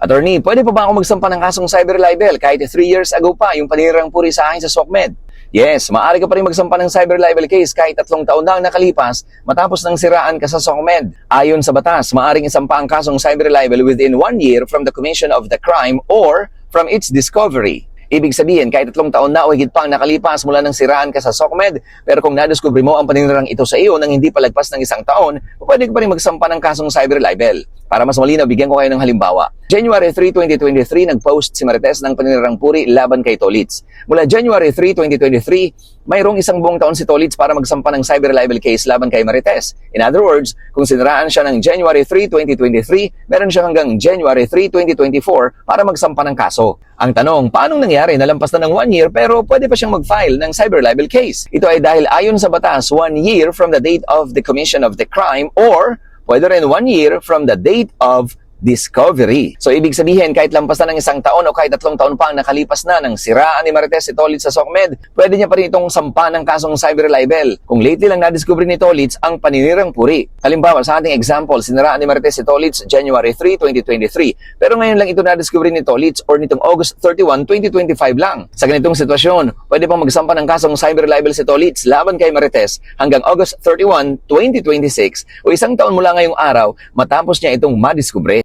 Attorney, pwede pa ba ako magsampa ng kasong cyber libel kahit 3 years ago pa yung panirang puri sa akin sa SOCMED? Yes, maaari ka pa rin magsampa ng cyber libel case kahit tatlong taon na ang nakalipas matapos nang siraan ka sa SOCMED. Ayon sa batas, maaaring isampa ang kasong cyber libel within one year from the commission of the crime or from its discovery. Ibig sabihin, kahit tatlong taon na o higit pa ang nakalipas mula nang siraan ka sa SOCMED, pero kung nadiskubre mo ang paninirang ito sa iyo nang hindi palagpas ng isang taon, pwede ka pa rin magsampa ng kasong cyber libel. Para mas malinaw, bigyan ko kayo ng halimbawa. January 3, 2023, nag-post si Marites ng paninirang puri laban kay Tolits. Mula January 3, 2023, mayroong isang buong taon si Tolits para magsampa ng cyber libel case laban kay Marites. In other words, kung siniraan siya ng January 3, 2023, meron siya hanggang January 3, 2024 para magsampa ng kaso. Ang tanong, paanong nangyari na lampas na ng one year pero pwede pa siyang mag-file ng cyber libel case? Ito ay dahil ayon sa batas, one year from the date of the commission of the crime or pwede in one year from the date of discovery. So, ibig sabihin, kahit lampas na ng isang taon o kahit tatlong taon pa ang nakalipas na ng siraan ni Marites si Tolitz sa SOCMED, pwede niya pa rin itong sampa ng kasong cyber libel. Kung lately lang na-discover ni Tolitz ang paninirang puri. Halimbawa, sa ating example, siniraan ni Marites si Tolitz January 3, 2023. Pero ngayon lang ito na-discover ni Tolitz or nitong August 31, 2025 lang. Sa ganitong sitwasyon, pwede pang magsampa ng kasong cyber libel si Tolitz laban kay Marites hanggang August 31, 2026 o isang taon mula ngayong araw matapos niya itong madiskubre.